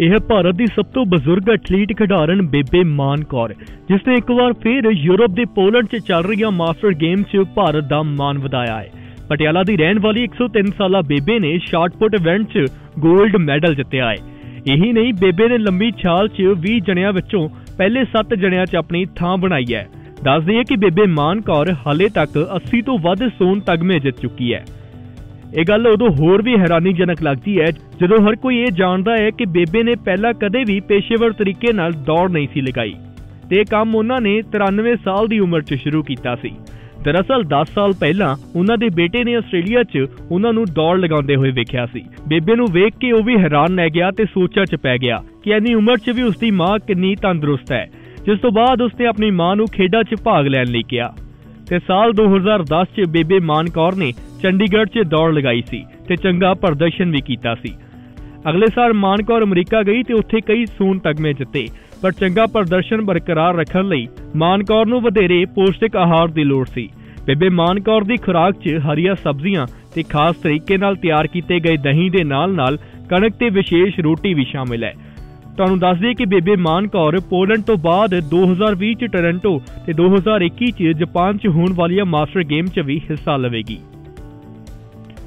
ਇਹ ਭਾਰਤ ਦੀ ਸਭ ਤੋਂ ਬਜ਼ੁਰਗ ਐਥਲੀਟ ਖਿਡਾਰਨ ਬੇਬੇ ਮਾਨ ਕੌਰ, ਜਿਸ ਨੇ ਇੱਕ ਵਾਰ ਫਿਰ ਯੂਰਪ ਦੇ ਪੋਲੈਂਡ 'ਚ ਚੱਲ ਰਹੀਆਂ ਮਾਸਟਰ ਗੇਮ 'ਚ ਭਾਰਤ ਦਾ ਮਾਨ ਵਧਾਇਆ ਹੈ। ਪਟਿਆਲਾ ਦੀ ਰਹਿਣ ਵਾਲੀ 103 ਸਾਲਾ ਬੇਬੇ ਨੇ ਸ਼ਾਟਪੁੱਟ ਇਵੈਂਟ 'ਚ 골ਡ ਮੈਡਲ ਜਿੱਤਿਆ ਹੈ। ਇਹੀ ਨਹੀਂ, ਬੇਬੇ ਨੇ ਲੰਬੀ ਛਾਲ 'ਚ 20 ਜਣਿਆਂ ਵਿੱਚੋਂ ਪਹਿਲੇ 7 ਜਣਿਆਂ 'ਚ ਆਪਣੀ ਥਾਂ ਬਣਾਈ ਹੈ। ਦੱਸ ਦਈਏ ਕਿ ਬੇਬੇ ਮਾਨ ਕੌਰ ਹਾਲੇ ਤੱਕ 80 ਤੋਂ ਵੱਧ ਸੋਨ ਤਗਮੇ ਜਿੱਤ ਚੁੱਕੀ ਹੈ। ਇਹ ਗੱਲ ਉਦੋਂ ਹੋਰ ਵੀ ਹੈਰਾਨੀਜਨਕ ਲੱਗਦੀ ਹੈ ਜਦੋਂ ਹਰ ਕੋਈ ਇਹ ਜਾਣਦਾ ਹੈ ਕਿ ਬੇਬੇ ਨੇ ਪਹਿਲਾਂ ਕਦੇ ਵੀ ਪੇਸ਼ੇਵਰ ਤਰੀਕੇ ਨਾਲ ਦੌੜ ਨਹੀਂ ਸੀ ਲਗਾਈ ਤੇ ਇਹ ਕੰਮ ਉਹਨਾਂ ਨੇ 93 ਸਾਲ ਦੀ ਉਮਰ 'ਚ ਸ਼ੁਰੂ ਕੀਤਾ ਸੀ। ਦਰਅਸਲ 10 ਸਾਲ ਪਹਿਲਾਂ ਉਹਨਾਂ ਦੇ ਬੇਟੇ ਨੇ ਆਸਟ੍ਰੇਲੀਆ 'ਚ ਉਹਨਾਂ ਨੂੰ ਦੌੜ ਲਗਾਉਂਦੇ ਹੋਏ ਵੇਖਿਆ ਸੀ। ਬੇਬੇ ਨੂੰ ਵੇਖ ਕੇ ਉਹ ਵੀ ਹੈਰਾਨ ਰਹਿ ਗਿਆ ਤੇ ਸੋਚਾਂ 'ਚ ਪੈ ਗਿਆ ਕਿ ਇੰਨੀ ਉਮਰ 'ਚ ਵੀ ਉਸਦੀ ਮਾਂ ਕਿੰਨੀ ਤੰਦਰੁਸਤ ਹੈ। ਜਿਸ ਤੋਂ ਬਾਅਦ ਉਸਨੇ ਆਪਣੀ ਮਾਂ ਨੂੰ ਖੇਡਾਂ 'ਚ ਭਾਗ ਲੈਣ ਲਈ ਕਿਹਾ। ਤੇ ਸਾਲ 2010 'ਚ ਬੇਬੇ ਮਾਨ ਕੌਰ ਨੇ ਚੰਡੀਗੜ੍ਹ 'ਚ ਦੌੜ ਲਗਾਈ ਸੀ ਤੇ ਚੰਗਾ ਪ੍ਰਦਰਸ਼ਨ ਵੀ ਕੀਤਾ ਸੀ। ਅਗਲੇ ਸਾਲ ਮਾਨ ਕੌਰ ਅਮਰੀਕਾ ਗਈ ਤੇ ਉੱਥੇ ਕਈ ਸੂਨ ਤਗਮੇ ਜਿੱਤੇ, ਪਰ ਚੰਗਾ ਪ੍ਰਦਰਸ਼ਨ ਬਰਕਰਾਰ ਰੱਖਣ ਲਈ ਮਾਨ ਕੌਰ ਨੂੰ ਵਧੇਰੇ ਪੋਸ਼ਟਿਕ ਆਹਾਰ ਦੀ ਲੋੜ ਸੀ। ਬੇਬੇ ਮਾਨ ਕੌਰ ਦੀ ਖੁਰਾਕ 'ਚ ਹਰੀਆਂ ਸਬਜ਼ੀਆਂ ਤੇ ਖਾਸ ਤਰੀਕੇ ਨਾਲ ਤਿਆਰ ਕੀਤੇ ਗਏ ਦਹੀਂ ਦੇ ਨਾਲ-ਨਾਲ ਕਣਕ ਤੇ ਵਿਸ਼ੇਸ਼ ਰੋਟੀ ਵੀ ਸ਼ਾਮਿਲ ਹੈ। ਤੁਹਾਨੂੰ ਦੱਸ ਦਈਏ ਕਿ ਬੇਬੇ ਮਾਨ ਕੌਰ ਪੋਲੈਂਡ ਤੋਂ ਬਾਅਦ 2020 ਚ ਟੋਰਾਂਟੋ ਤੇ 2021 ਚ ਜਾਪਾਨ ਚ ਹੋਣ ਵਾਲੀਆਂ ਮਾਸਟਰ ਗੇਮ ਚ ਵੀ ਹਿੱਸਾ ਲਵੇਗੀ।